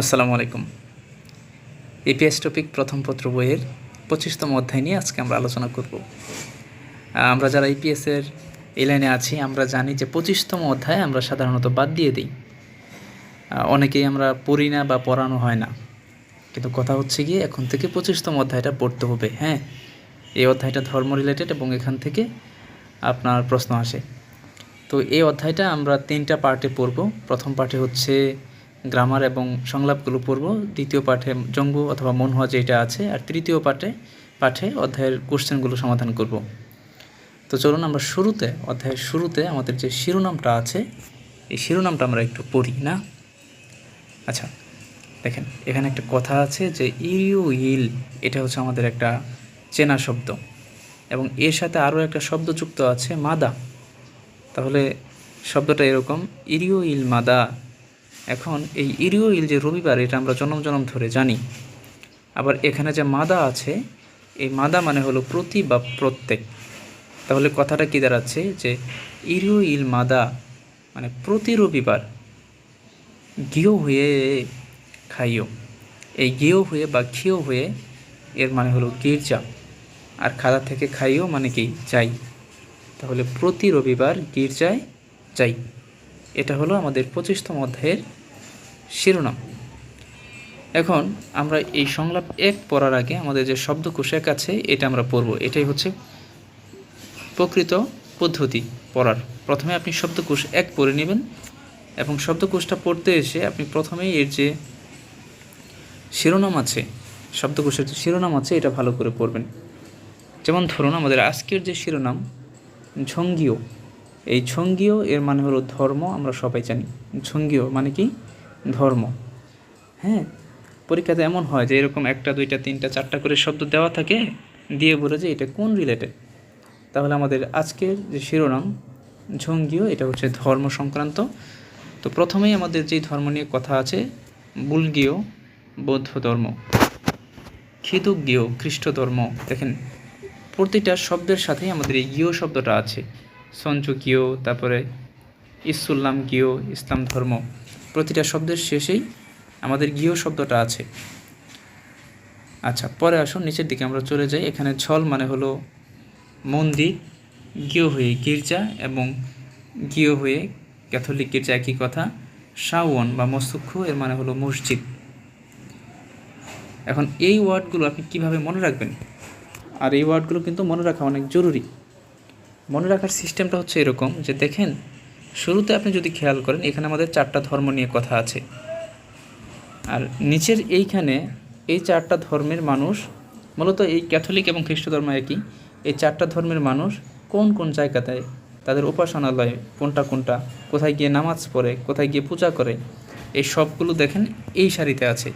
আসসালামু আলাইকুম। EPS topic প্রথম পত্র বইয়ের পঁচিশতম অধ্যায় নিয়ে আজকে আমরা আলোচনা করব। আমরা যারা ইপিএসের এই লাইনে আছি, আমরা জানি যে পঁচিশতম অধ্যায় আমরা সাধারণত বাদ দিয়ে দিই। অনেকেই আমরা পড়ি না বা পড়ানো হয় না। কিন্তু কথা হচ্ছে গিয়ে এখন থেকে পঁচিশতম অধ্যায়টা পড়তে হবে হ্যাঁ? এই অধ্যায়টা ধর্ম রিলেটেড এবং এখান থেকে আপনার প্রশ্ন আসে। তো এই অধ্যায়টা আমরা তিনটা পার্টে পড়ব। প্রথম পার্টে হচ্ছে গ্রামার এবং সংলাপগুলো পড়ব। দ্বিতীয় পাঠে জঙ্গু অথবা মনহা যেটা আছে, আর তৃতীয় পাঠে পাঠে অধ্যায়ের কোশ্চেনগুলো সমাধান করব। তো চলুন আমরা শুরুতে, অধ্যায়ের শুরুতে আমাদের যে শিরোনামটা আছে, এই শিরোনামটা আমরা একটু পড়ি, না? আচ্ছা দেখেন, এখানে একটা কথা আছে যে ইউ ইল, এটা হচ্ছে আমাদের একটা চেনা শব্দ। এবং এর সাথে আরও একটা শব্দ যুক্ত আছে, মাদা। তাহলে শব্দটা এরকম, ইরিও ইল মাদা। এখন এই ইরিও ইল যে রবিবার, এটা আমরা জনম জনম ধরে জানি। আবার এখানে যে মাদা আছে, এই মাদা মানে হলো প্রতি বা প্রত্যেক। তাহলে কথাটা কী দাঁড়াচ্ছে? যে ইরিও ইল মাদা মানে প্রতি রবিবার গিও হয়ে খাইও। এই গিও হয়ে বা খিও হয়ে এর মানে হলো গির্জা। আর খাদা থেকে খাইও মানে কি? যাই। তাহলে প্রতি রবিবার গির্জায় যাই। এটা হলো আমাদের পঁচিশতম অধ্যায়ের শিরোনাম। এখন আমরা এই সংলাপ এক পড়ার আগে আমাদের যে শব্দকোষ এক আছে, এটা আমরা পড়ব। এটাই হচ্ছে প্রকৃত পদ্ধতি পড়ার। প্রথমে আপনি শব্দকোষ এক পড়ে নেবেন এবং শব্দকোষটা পড়তে এসে আপনি প্রথমেই এর যে শিরোনাম আছে, শব্দকোষের যে শিরোনাম আছে, এটা ভালো করে পড়বেন। যেমন ধরুন আমাদের আজকের যে শিরোনাম, ঝঙ্গীয়। এই ঝঙ্গীয় এর মানে হলো ধর্ম, আমরা সবাই জানি। ঝঙ্গীয় মানে কি? ধর্ম। হ্যাঁ? পরীক্ষাতে এমন হয় যে এরকম একটা, দুইটা, তিনটা, চারটা করে শব্দ দেওয়া থাকে, দিয়ে বলে যে এটা কোন রিলেটেড তাহলে আমাদের আজকের যে শিরোনাম ঝঙ্গীয় এটা হচ্ছে ধর্ম সংক্রান্ত। তো প্রথমেই আমাদের যেই ধর্ম নিয়ে কথা আছে, বুলগীয় বৌদ্ধ ধর্ম। খিদুগীয় খ্রিস্ট ধর্ম দেখেন, প্রতিটা শব্দের সাথেই আমাদের এই গীয় শব্দটা আছে। সঞ্চকীয় তারপরে ইসুল্লাম গীয় ইসলাম ধর্ম। প্রতিটা শব্দের শেষেই আমাদের গীয় শব্দটা আছে। আচ্ছা পরে আসুন, নিচের দিকে আমরা চলে যাই। এখানে ছল মানে হলো মন্দির, গীয় হয়ে গির্জা এবং গীয় হয়ে ক্যাথলিক গির্জা একই কথা। শাওয়ন বা মস্তুক্ষ, এর মানে হলো মসজিদ। এখন এই ওয়ার্ডগুলো আপনি কীভাবে মনে রাখবেন? আর এই ওয়ার্ডগুলো কিন্তু মনে রাখা অনেক জরুরি। মনে রাখার সিস্টেমটা হচ্ছে এরকম যে দেখেন, শুরুতে আপনি যদি খেয়াল করেন, এখানে আমাদের চারটা ধর্ম নিয়ে কথা আছে। আর নিচের এইখানে এই চারটা ধর্মের মানুষ, মূলত এই ক্যাথলিক এবং খ্রিস্ট ধর্ম একই, এই চারটা ধর্মের মানুষ কোন কোন জায়গাতে তাদের উপাসনালয়, কোনটা কোনটা, কোথায় গিয়ে নামাজ পড়ে, কোথায় গিয়ে পূজা করে, এই সবগুলো দেখেন এই সারিতে আছে।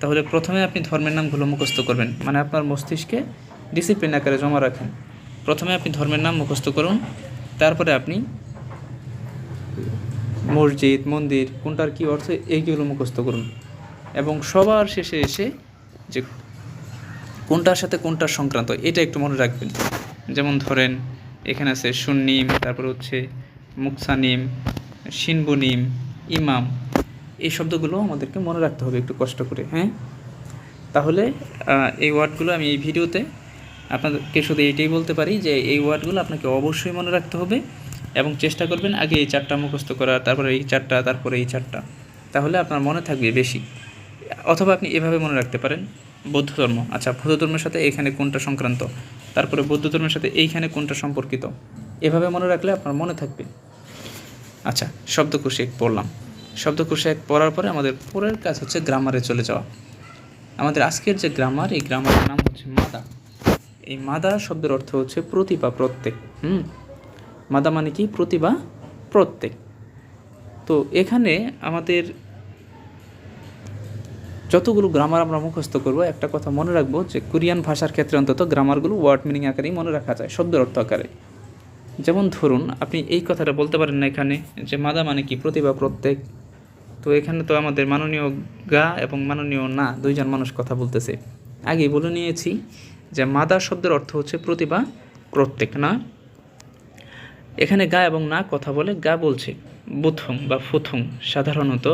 তাহলে প্রথমে আপনি ধর্মের নামগুলো মুখস্থ করবেন। মানে আপনার মস্তিষ্কে ডিসিপ্লিন আকারে জমা রাখেন। প্রথমে আপনি ধর্মের নাম মুখস্থ করুন, তারপরে আপনি মসজিদ, মন্দির, কোনটার কী অর্থ, এইগুলো মুখস্থ করুন। এবং সবার শেষে এসে যে কোনটার সাথে কোনটার সংক্রান্ত, এটা একটু মনে রাখবেন। যেমন ধরেন, এখানে আছে সুন্নিম তারপর হচ্ছে মুকসানিম শিনবুনিম ইমাম, এই শব্দগুলো আমাদেরকে মনে রাখতে হবে একটু কষ্ট করে হ্যাঁ? তাহলে এই ওয়ার্ডগুলো আমি এই ভিডিওতে আপনাদেরকে শুধু এইটাই বলতে পারি যে এই ওয়ার্ডগুলো আপনাকে অবশ্যই মনে রাখতে হবে এবং চেষ্টা করবেন আগে এই চারটা মুখস্থ করা, তারপরে এই চারটা, তারপরে এই চারটা। তাহলে আপনার মনে থাকবে বেশি। অথবা আপনি এভাবে মনে রাখতে পারেন, বৌদ্ধ ধর্ম। আচ্ছা বৌদ্ধ ধর্মের সাথে এখানে কোনটা সংক্রান্ত? তারপরে বৌদ্ধ ধর্মের সাথে এইখানে কোনটা সম্পর্কিত? এভাবে মনে রাখলে আপনার মনে থাকবে। আচ্ছা শব্দকোষে এক পড়লাম। শব্দকোষে এক পড়ার পরে আমাদের পরের কাজ হচ্ছে গ্রামারে চলে যাওয়া। আমাদের আজকের যে গ্রামার এই গ্রামারের নাম হচ্ছে মাদা। এই মাদা শব্দের অর্থ হচ্ছে প্রতিভা প্রত্যেক, হুম? মাদা মানে কি? প্রতিভা প্রত্যেক। তো এখানে আমাদের যতগুলো গ্রামার আমরা মুখস্থ করব, একটা কথা মনে রাখব যে কোরিয়ান ভাষার ক্ষেত্রে অন্তত গ্রামারগুলো ওয়ার্ড মিনিং আকারেই মনে রাখা যায়, শব্দের অর্থ আকারে। যেমন ধরুন, আপনি এই কথাটা বলতে পারেন না এখানে যে মাদা মানে কি? প্রতিভা প্রত্যেক। তো এখানে তো আমাদের মাননীয় গা এবং মাননীয় না, দুইজন মানুষ কথা বলতেছে। আগে বলে নিয়েছি যে মাদা শব্দের অর্থ হচ্ছে প্রতিভা, প্রত্যেক, না? এখানে গা এবং না কথা বলে, গা বলছে, বুথং বা ফুথং, সাধারণত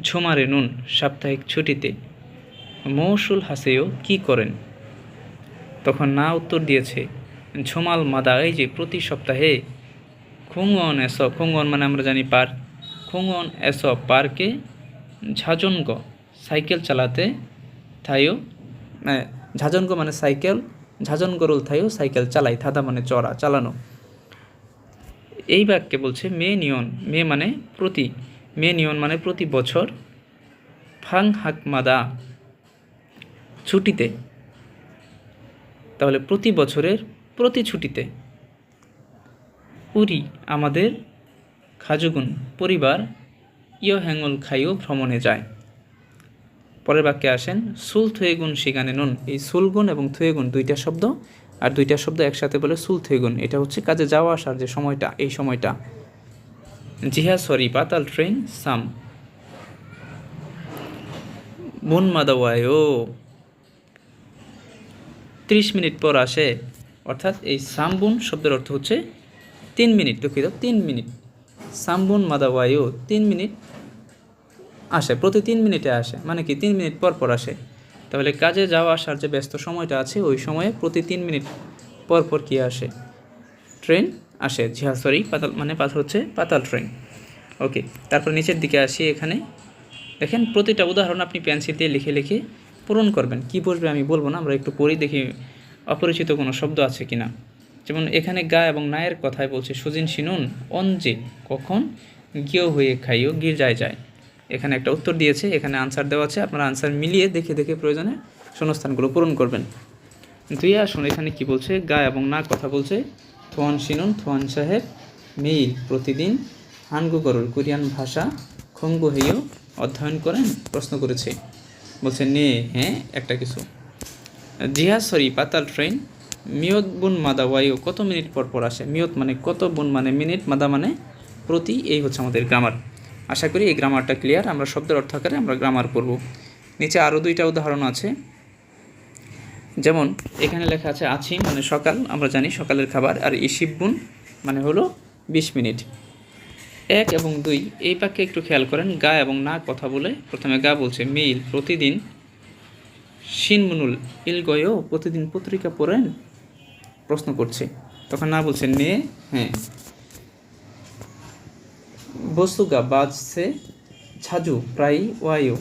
ঝুমারে নুন, সাপ্তাহিক ছুটিতে। মৌসুল হাসেও কি করেন? তখন না উত্তর দিয়েছে, ঝুমাল মাদা, এই যে প্রতি সপ্তাহে খুঙ্গন এস, খুঙ্গন মানে আমরা জানি পার্ক খুঙ্গন এস পার্কে ঝাজনগ সাইকেল চালাতে থাইও ঝাজনগ মানে সাইকেল ঝাজন গরুল থাইও সাইকেল চালাই, থাদা মানে চড়া, চালানো। এই বাক্যে বলছে, মে নিয়ন, মে মানে প্রতি, মে নিয়ন মানে প্রতি বছর, ফাং হাক মাদা, ছুটিতে। তাহলে প্রতি বছরের প্রতি ছুটিতে। উরি, আমাদের খাজুগুন, পরিবার, ইয় হ্যাঙ্গল খাইও ভ্রমণে যায়। পরের বাক্যে আসেন, সুল থুয়েগুন শিগানে নুন। এই সুলগুন এবং থুয়েগুন দুইটা শব্দ, আর দুইটা শব্দ একসাথে বলে সুল থুয়েগুন এটা হচ্ছে কাজে যাওয়া আসার যে সময়টা, এই সময়টা। জিহা সরি, পাতাল ট্রেন, সাম। বুন মাদাওয়ায়ও ত্রিশ মিনিট পর আসে, অর্থাৎ এই সামবুন শব্দের অর্থ হচ্ছে তিন মিনিট, দুঃখিত, তিন মিনিট। সামবুন মাদাওয়ায়ু তিন মিনিট আসে, প্রতি তিন মিনিটে আসে মানে কি তিন মিনিট পর পর আসে। তাহলে কাজে যাওয়া আসার যে ব্যস্ত সময়টা আছে, ওই সময়ে প্রতি তিন মিনিট পর পর কি আসে? ট্রেন আসে ঝিয়া সরি পাতাল মানে পাথর হচ্ছে পাতাল ট্রেন। ওকে তারপর নিচের দিকে আসি এখানে। দেখেন, প্রতিটা উদাহরণ আপনি পেন্সিল দিয়ে লিখে লিখে পূরণ করবেন। কি বসবে আমি বলব না, আমরা একটু পড়ি দেখি অপরিচিত কোনো শব্দ আছে কিনা যেমন, এখানে গা এবং নায়ের কথায় বলছে, সুজিন সিনুন অঞ্জে কখন গিয়েও হয়ে খাইও গির্জায় যায়। এখানে একটা উত্তর দিয়েছে, এখানে আনসার দেওয়া আছে, আপনারা আনসার মিলিয়ে দেখে দেখে প্রয়োজনে শূন্যস্থানগুলো পূরণ করবেন। দুই আসুন, এখানে কি বলছে? গা এবং না কথা বলছে। থোয়ান শিনুন, থোয়ান সাহেব মেইল প্রতিদিন হানগু গরুর কোরিয়ান ভাষা খঙ্গু হেইও অধ্যয়ন করেন, প্রশ্ন করেছে। বলছে, নে হ্যাঁ একটা কিছু। জিহা সরি, পাতাল ট্রেন, মিয়ত বুন মাদা ওয়াইও কত মিনিট পর পর আসে? মিয়ত মানে কত বুন মানে মিনিট, মাদা মানে প্রতি, এই হচ্ছে আমাদের গ্রামার আশা করি এই গ্রামারটা ক্লিয়ার আমরা শব্দের অর্থ আকারে আমরা গ্রামার করব নিচে আরও দুইটা উদাহরণ আছে। যেমন, এখানে লেখা আছে আছি মানে সকাল, আমরা জানি সকালের খাবার, আর ইসিবুন মানে হলো বিশ মিনিট। এক এবং দুই, এই বাক্যে একটু খেয়াল করেন, গা এবং না কথা বলে, প্রথমে গা বলছে মিল, প্রতিদিন শিনমুনুল ইলগয়েও প্রতিদিন পত্রিকা পড়েন, প্রশ্ন করছে। তখন না বলছে নে হ্যাঁ। বস্তুগা বাজছে ঝাজু প্রায় ওয়ায়ু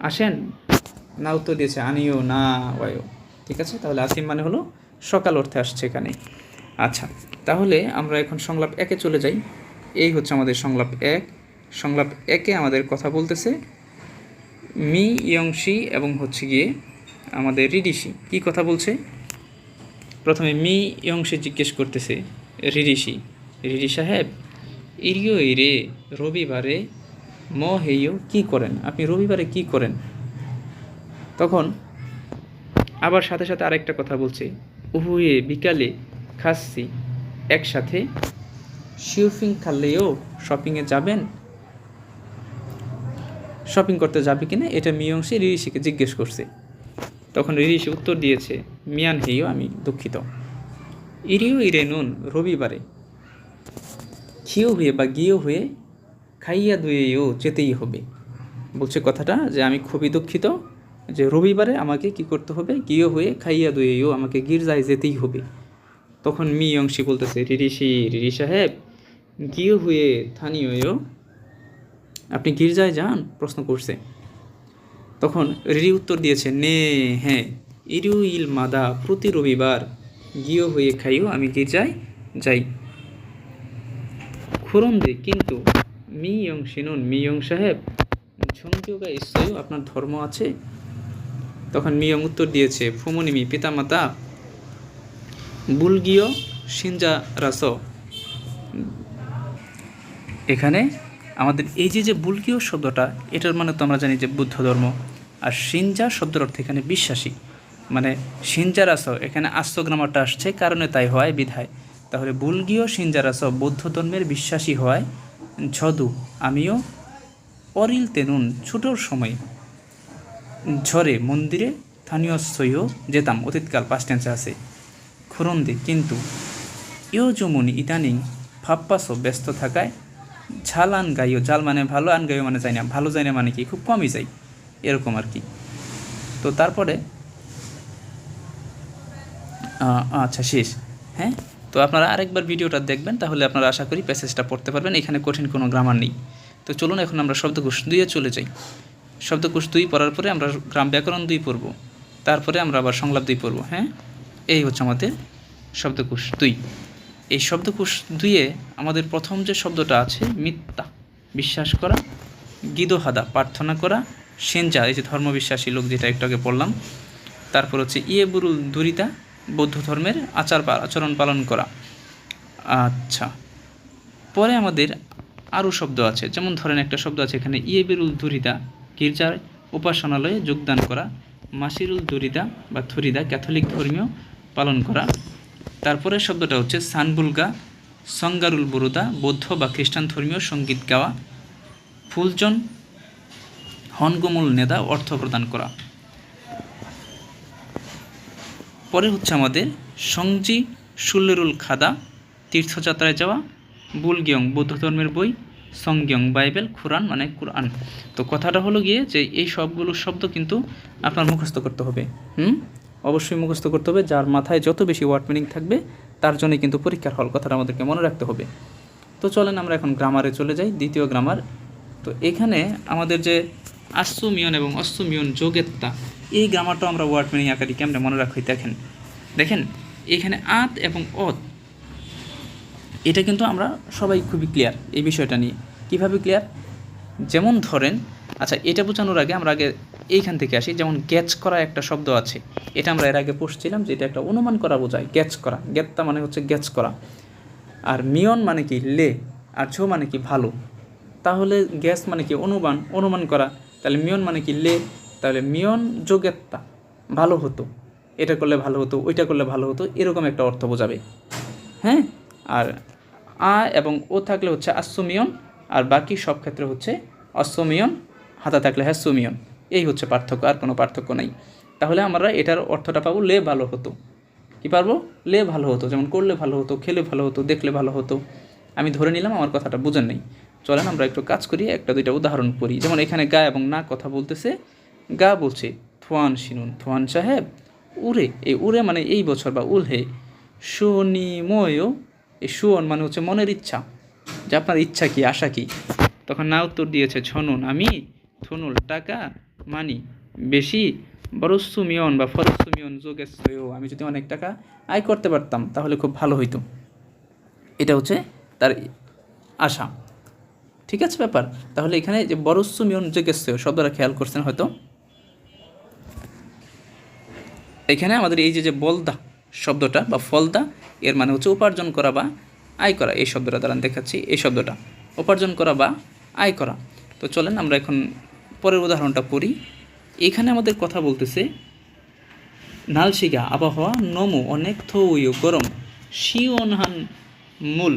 আসেন, না উত্তর দিয়েছে, আনিও, না ওয়ায়ু ঠিক আছে, তাহলে আসিম মানে হলো সকাল অর্থে আসছে এখানে। আচ্ছা তাহলে আমরা এখন সংলাপ একে চলে যাই। এই হচ্ছে আমাদের সংলাপ এক। সংলাপ একে আমাদের কথা বলতেছে মি ইয়ংশি এবং হচ্ছে গিয়ে আমাদের রিডিশি কি কথা বলছে? প্রথমে মি ইয়ংশি জিজ্ঞেস করতেছে রিডিশি রিডি সাহেব ইরিও ইরে রবিবারে ম হেইও কি করেন? আপনি রবিবারে কি করেন? তখন আবার সাথে সাথে আরেকটা কথা বলছে। উহুয়ে বিকালে খাচ্ছি একসাথে শিউফিং খাল্লেও শপিংয়ে যাবেন? শপিং করতে যাবে কিনা? এটা মিয়ংসি রিরিশিকে জিজ্ঞেস করছে। তখন রিরিশি উত্তর দিয়েছে মিয়ান হেইও আমি দুঃখিত। ইরিও ইরে নুন রবিবারে। খিও হয়ে বা গিয়েও হয়ে খাইয়া দুয়েও যেতেই হবে। বলছে কথাটা যে আমি খুবই দুঃখিত যে রবিবারে আমাকে কি করতে হবে? গিয়ে হয়ে খাইয়া দুয়েও আমাকে গির্জায় যেতেই হবে। তখন মি অংশী বলতেছে রিরিশি রিরি সাহেব গিয়ে হয়ে স্থানীয় আপনি গির্জায় যান? প্রশ্ন করছে। তখন রিরি উত্তর দিয়েছে, নে হ্যাঁ ইরু ইল মাদা, প্রতি রবিবার গিয়ে হয়ে খাইও আমি গির্জায় যাই। খুরন্দে কিন্তু মি ইয়ং শিনুন মি ইয়ং সাহেব ঝুমকিওগা ইসলাইও আপনার ধর্ম আছে? তখন মিয়ং উত্তর দিয়েছে ফুমনিমি পিতামাতা, বুলগীয় সিনজা রাস এখানে আমাদের এই যে যে বুলগীয় শব্দটা, এটার মানে তো আমরা জানি যে বুদ্ধ ধর্ম, আর সিনজা শব্দের অর্থ এখানে বিশ্বাসী। মানে সিনজা রাস এখানে আস্ত গ্রামারটা আসছে, কারণে তাই হয়, বিধায়। তাহলে বুলগীয় সিনজারাস বৌদ্ধ ধর্মের বিশ্বাসী হয়। ঝদু, আমিও অরিল তেনুন ছোটোর সময়। ঝরে মন্দিরে স্থানীয় সইও যেতাম, অতীতকাল পাস্ট আছে। খুরন্দি, কিন্তু ইও ইয়োজমনি ইদানিং ফাপ্পাসও ব্যস্ত থাকায় ঝাল আন গাইও, ঝাল মানে ভালো, আন গাইও মানে যাই না, ভালো যায় না মানে কি, খুব কমই যায় এরকম আর কি। তো তারপরে আচ্ছা শেষ হ্যাঁ? তো আপনারা আরেকবার ভিডিওটা দেখবেন, তাহলে আপনারা আশা করি প্যাসেজটা পড়তে পারবেন। এখানে কঠিন কোনো গ্রামার নেই। তো চলুন এখন আমরা শব্দকোষ দুইয়ে চলে যাই। শব্দকোষ দুই পড়ার পরে আমরা গ্রাম ব্যাকরণ দুই পড়ব। তারপরে আমরা আবার সংলাপ দুই পড়ব হ্যাঁ? এই হচ্ছে আমাদের শব্দকোষ দুই। এই শব্দকোষ দুইয়ে আমাদের প্রথম যে শব্দটা আছে, মিথ্যা, বিশ্বাস করা, গিদোহাদা, প্রার্থনা করা, সেনজা, এই যে ধর্মবিশ্বাসী লোক যেটা একটু আগে পড়লাম। তারপর হচ্ছে ইয়েবুরুল দুরিতা বৌদ্ধ ধর্মের আচার আচরণ পালন করা। আচ্ছা। পরে আমাদের আরও শব্দ আছে। যেমন ধরেন একটা শব্দ আছে এখানে ইয়েবিরুল দুরিদা গির্জার উপাসনালয়ে যোগদান করা মাসিরুল দুরিদা বা থরিদা ক্যাথলিক ধর্মীয় পালন করা। তারপরে শব্দটা হচ্ছে সানবুলগা সঙ্গারুল বরুদা বৌদ্ধ বা খ্রিস্টান ধর্মীয় সংগীত গাওয়া ফুলজন হনগমূল নেদা অর্থ প্রদান করা। পরে হচ্ছে আমাদের সংজি সুল্লেরুল খাদা, তীর্থযাত্রায় যাওয়া, বুলগিয়ং বৌদ্ধ ধর্মের বই, সংগিয়ং বাইবেল কোরআন মানে কোরআন। তো কথাটা হলো গিয়ে যে এই সবগুলো শব্দ কিন্তু আপনার মুখস্থ করতে হবে, হুম? অবশ্যই মুখস্থ করতে হবে, যার মাথায় যত বেশি ওয়ার্ড মিনিং থাকবে, তার জন্যই কিন্তু পরীক্ষার হল কথাটা আমাদেরকে মনে রাখতে হবে। তো চলেন আমরা এখন গ্রামারে চলে যাই, দ্বিতীয় গ্রামার তো এখানে আমাদের যে আশ্রমিয়ন এবং অশ্রমিয়ন যোগেত্তা এই গ্রামারটা আমরা ওয়ার্ড মিনিং আকারে কেমনে মনে রাখি দেখেন। দেখেন, এখানে আত এবং অত, এটা কিন্তু আমরা সবাই খুবই ক্লিয়ার এই বিষয়টা নিয়ে। কীভাবে ক্লিয়ার যেমন ধরেন আচ্ছা এটা বোঝানোর আগে আমরা আগে এইখান থেকে আসি, যেমন গ্যাচ করা একটা শব্দ আছে। এটা আমরা এর আগে পড়ছিলাম যে এটা একটা অনুমান করা বোঝায় গ্যাচ করা। গ্যাত্তা মানে হচ্ছে গ্যাচ করা। আর মিয়ন মানে কি লে, আর ঝো মানে কি ভালো। তাহলে গ্যাস মানে কি অনুমান অনুমান করা। তাহলে মিয়ন মানে কি লে তাহলে মিয়ন যোগেত্তা, ভালো হতো। এটা করলে ভালো হতো, ওইটা করলে ভালো হতো, এরকম একটা অর্থ বোঝাবে। হ্যাঁ? আর আ এবং ও থাকলে হচ্ছে আশ্বমিয়ন, আর বাকি সব ক্ষেত্রে হচ্ছে অশ্বমিয়ন, হাতা থাকলে হ্যাসুমিয়ন এই হচ্ছে পার্থক্য, আর কোনো পার্থক্য নেই। তাহলে আমরা এটার অর্থটা পাবো লে ভালো হতো। কি পারব? লে ভালো হতো, যেমন করলে ভালো হতো, খেলে ভালো হতো, দেখলে ভালো হতো। আমি ধরে নিলাম, আমার কথাটা বুঝেন নেই। চলেন আমরা একটু কাজ করি, একটা দুইটা উদাহরণ করি। যেমন এখানে গা এবং না কথা বলতেছে গা বলছে, থোয়ান শিনুন, থোয়ান সাহেব উরে এই উরে মানে এই বছর বা উলহে সুনিময় এই সুয়ন মানে হচ্ছে মনের ইচ্ছা, যে আপনার ইচ্ছা কি, আশা কি? তখন না উত্তর দিয়েছে, ছনুন, আমি থনুল, টাকা, মানি, বেশি বরস্সুমিয়ন বা ফরস্সুমিয়ন যোগেশ্বয় আমি যদি অনেক টাকা আয় করতে পারতাম, তাহলে খুব ভালো হইতো। এটা হচ্ছে তার আশা। ঠিক আছে ব্যাপার? তাহলে এখানে যে বরস্সুমিয়ন যোগেশ্বয় শব্দটা খেয়াল করছেন হয়তো। এখানে আমাদের এই যে যে বলদা শব্দটা বা ফলদা, এর মানে হচ্ছে উপার্জন করা বা আয় করা। এই শব্দটা দ্বারা দেখাচ্ছি, এই শব্দটা। উপার্জন করা বা আয় করা। তো চলেন আমরা এখন পরের উদাহরণটা পড়ি। এখানে আমাদের কথা বলতেছে নালশিগা আবহাওয়া নমু, অনেক থৌয়, গরম, শিওন হান মূল।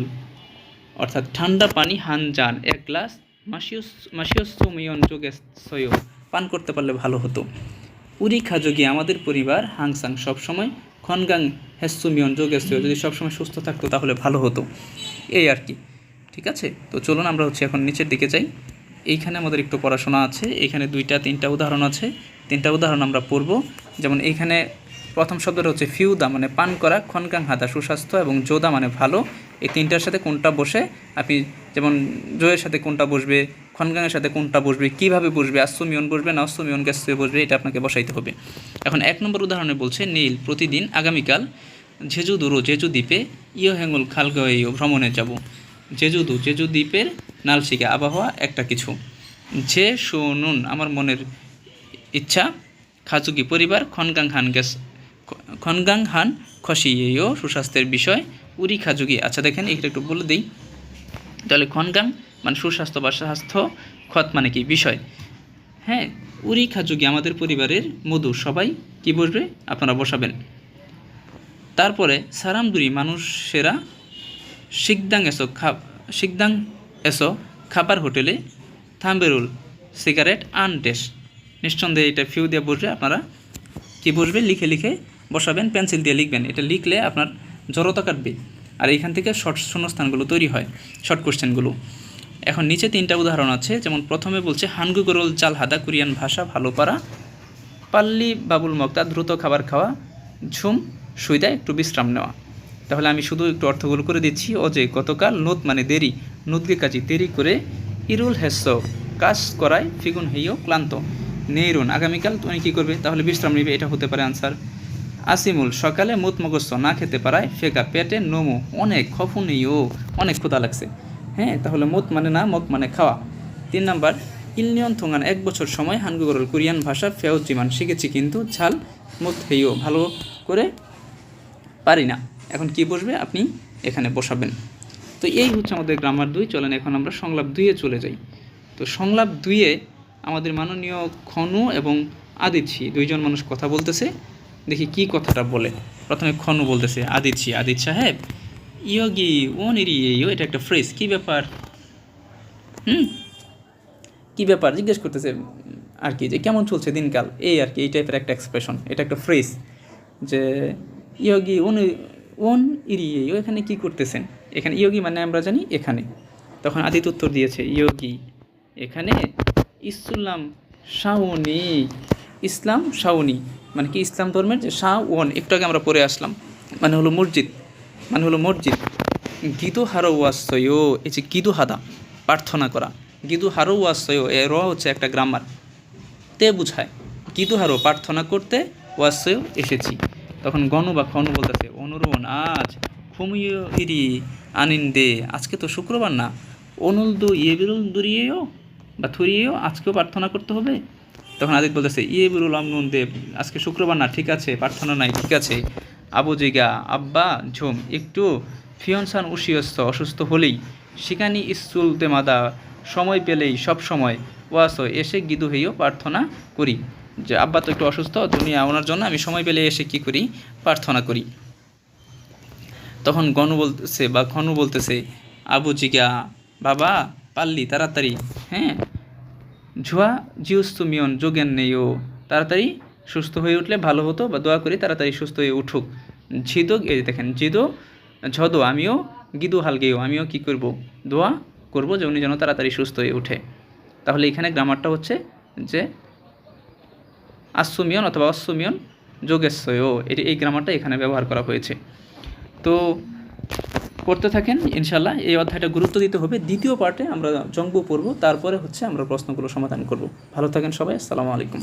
অর্থাৎ ঠান্ডা পানি হান যান, এক গ্লাস মাসিয়স মাসিয়সমিয়ন যোগে সয়। পান করতে পারলে ভালো হতো। উরি খাযোগী আমাদের পরিবার, হাংসাং সবসময়, খনগাং হেসুমিয়ন যোগেশ্বর যদি সবসময় সুস্থ থাকতো তাহলে ভালো হতো। এই আর কি, ঠিক আছে? তো চলুন আমরা হচ্ছে এখন নিচের দিকে যাই। এইখানে আমাদের একটু পড়াশোনা আছে, এখানে দুইটা, তিনটা উদাহরণ আছে। তিনটা উদাহরণ আমরা পড়ব। যেমন এইখানে প্রথম শব্দটা হচ্ছে ফিউদা মানে পান করা খনকাং হাদা সুস্বাস্থ্য এবং জোদা মানে ভালো। এই তিনটার সাথে কোনটা বসে? আপনি যেমন জয়ের সাথে কোনটা বসবে? খনগাংয়ের সাথে কোনটা বসবে, কীভাবে বসবে আশ্বমিয়ন বসবে, না অশ্বমিয়ন গ্যাসে বসবে, এটা আপনাকে বসাইতে হবে। এখন এক নম্বর উদাহরণে বলছে, নীল, প্রতিদিন আগামীকাল জেজুদুরো জেজু দ্বীপে ইয় হ্যাঙ্গুল খালগাইও ভ্রমণে যাব। জেজুদু জেজু দ্বীপের নালশিকা আবহাওয়া একটা কিছু। যে শুনুন, আমার মনের ইচ্ছা খাজুকি পরিবার খনগাং হান গ্যাস খনগাং হান খসিয়েও সুস্বাস্থ্যের বিষয়, উরি খাজুকি আচ্ছা দেখেন এটা একটু বলে দিই। তাহলে খনগাং মানে সুস্বাস্থ্য বা স্বাস্থ্য খত মানে কি? বিষয়। হ্যাঁ উরি খাজুকি আমাদের পরিবারের মধু সবাই কি বসবে? আপনারা বসাবেন। তারপরে সারামদুরি মানুষেরা শিকদাং এসো খা শিকদাং এসো খাবার হোটেলে থাম্বেরুল সিগারেট আন ডেস নিঃসন্দেহে এটা ফিউ দিয়ে বসবে, আপনারা কি বসবে? লিখে লিখে বসাবেন, পেন্সিল দিয়ে লিখবেন। এটা লিখলে আপনার জড়তা কাটবে। আর এইখান থেকে শর্ট শূন্যস্থানগুলো তৈরি হয় শর্ট কোশ্চেনগুলো এখন নিচে তিনটা উদাহরণ আছে, যেমন প্রথমে বলছে, হানগু গরল চাল হাদা, কোরিয়ান ভাষা ভালো পারা। পাল্লি, বাবুল মক্তা, দ্রুত খাবার খাওয়া। ঝুম সুইদা একটু বিশ্রাম নেওয়া। তাহলে আমি শুধু একটু অর্থগুলো করে দিচ্ছি। অজে, গতকাল নোত মানে দেরি। নুদগে কাজী, দেরি করে ইরুল হেস্য কাজ করায়, ফিগুন হেইও ক্লান্ত। নেইরুন, আগামীকাল তুমি কী করবে? তাহলে বিশ্রাম নেবে, এটা হতে পারে আনসার আসিমুল সকালে মুত মুখস্থ না খেতে পারায় ফেকা পেটে নোমো। অনেক খফুনিও অনেক ক্ষুধা লাগছে। হ্যাঁ তাহলে মুত মানে না মগ মানে খাওয়া। তিন নাম্বার ইলনিয়ন থোঙান এক বছর সময় হানগুগরল কোরিয়ান ভাষা ফেও জিমান শিখেছি কিন্তু ঝাল, মুত হেইও ভালো করে পারি না। এখন কি বসবে আপনি? এখানে বসাবেন। তো এই হচ্ছে আমাদের গ্রামার দুই। চলেন, এখন আমরা সংলাপ দুইয়ে চলে যাই। তো সংলাপ দুইয়ে আমাদের মাননীয় খনু এবং আদিচ্ছি দুইজন মানুষ কথা বলতেছে। দেখি কি কথাটা বলে। প্রথমে খনু বলতেছে, আদিচ্ছি আদিত সাহেব, ইয়োগি ও নিরিয়েও এটা একটা ফ্রেজ কি ব্যাপার? হুম? কি ব্যাপার? জিজ্ঞেস করতেছে আর কি, যে কেমন চলছে দিনকাল? এই আর কি, এই টাইপের একটা এক্সপ্রেশন এটা একটা ফ্রেজ যে ইয়োগি ওন ওন ইরিয়ে এখানে কি করতেছেন? এখানে ইয়োগি মানে আমরা জানি এখানে। তখন আদিত উত্তর দিয়েছে, ইয়োগি, এখানে ইসলাম শাওনি ইসলাম শাওনি। মানে কি ইসলাম ধর্মের? যে শাওন একটু আগে আমরা পড়ে আসলাম। মানে হলো মসজিদ মানে হলো মসজিদ। গীতু হারো ওয়াসয়, এই যে গীতু হাদা, প্রার্থনা করা। গীতু হারো ওয়াসয়, এ র হচ্ছে একটা গ্রামার তে বুঝায় গীতু হারো, প্রার্থনা করতে ওয়াসয় এসেছি। তখন গণ বা খনু বলতেছে অনুরোণ আজ ফুমিও ইরি আনিন্দে আজকে তো শুক্রবার না। অনুলদু ইয়েবিরুল দুরিয়েও বা থুরিয়েও আজকেও প্রার্থনা করতে হবে? তখন আদিত বলতেছে ইয়েবিরুল আমনুন দেব, আজকে শুক্রবার না, ঠিক আছে, প্রার্থনা নাই, ঠিক আছে। আবু জিগা, আব্বা, ঝুম, একটু ফিয়নসান উশিয়স্ত, অসুস্থ হলেই সেখানে ইসুল দেমাদা সময় পেলেই, সব সময়, ওয়াস, এসে গিদু হইও প্রার্থনা করি। যে, আব্বা তো একটু অসুস্থ দুনিয়া ওনার জন্য, আমি সময় পেলে এসে কি করি? প্রার্থনা করি। তখন গণ বলতেছে বা ঘন বলতেছে, আবু জিগা, বাবা পাল্লি তাড়াতাড়ি হ্যাঁ? ঝুয়া জিউস্তুমিয়ন যোগেন নেইও, তাড়াতাড়ি সুস্থ হয়ে উঠলে ভালো হতো বা দোয়া করি তাড়াতাড়ি সুস্থ হয়ে উঠুক। ঝিদো, এই দেখেন জিদো ঝদো, আমিও গিদু হালগেও আমিও কি করব? দোয়া করব যে উনি যেন তাড়াতাড়ি সুস্থ হয়ে উঠে। তাহলে এখানে গ্রামারটা হচ্ছে যে আশ্রমিয়ন অথবা অশ্বমিয়ন যোগেশ্বয় এটি এই গ্রামারটা এখানে ব্যবহার করা হয়েছে। তো করতে থাকেন, ইনশাল্লাহ। এই অধ্যায়টা গুরুত্ব দিতে হবে। দ্বিতীয় পার্টে আমরা জঙ্গ পড়ব, তারপরে হচ্ছে আমরা প্রশ্নগুলো সমাধান করব। ভালো থাকেন সবাই, আসসালামু আলাইকুম।